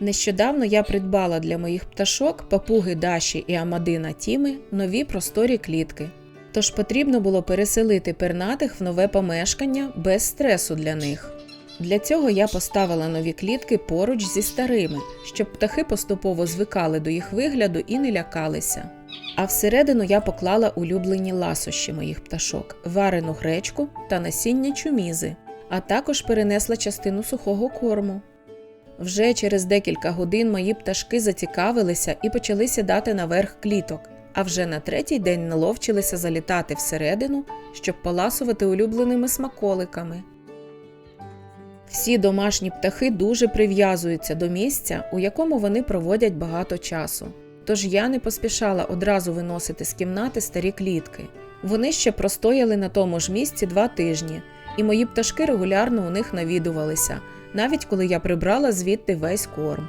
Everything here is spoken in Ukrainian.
Нещодавно я придбала для моїх пташок папуги Даші і Амадина Тіми нові просторі клітки. Тож потрібно було переселити пернатих в нове помешкання без стресу для них. Для цього я поставила нові клітки поруч зі старими, щоб птахи поступово звикали до їх вигляду і не лякалися. А всередину я поклала улюблені ласощі моїх пташок, варену гречку та насіння чумізи, а також перенесла частину сухого корму. Вже через декілька годин мої пташки зацікавилися і почали сідати наверх кліток, а вже на третій день наловчилися залітати всередину, щоб поласувати улюбленими смаколиками. Всі домашні птахи дуже прив'язуються до місця, у якому вони проводять багато часу. Тож я не поспішала одразу виносити з кімнати старі клітки. Вони ще простояли на тому ж місці два тижні, і мої пташки регулярно у них навідувалися, навіть коли я прибрала звідти весь корм.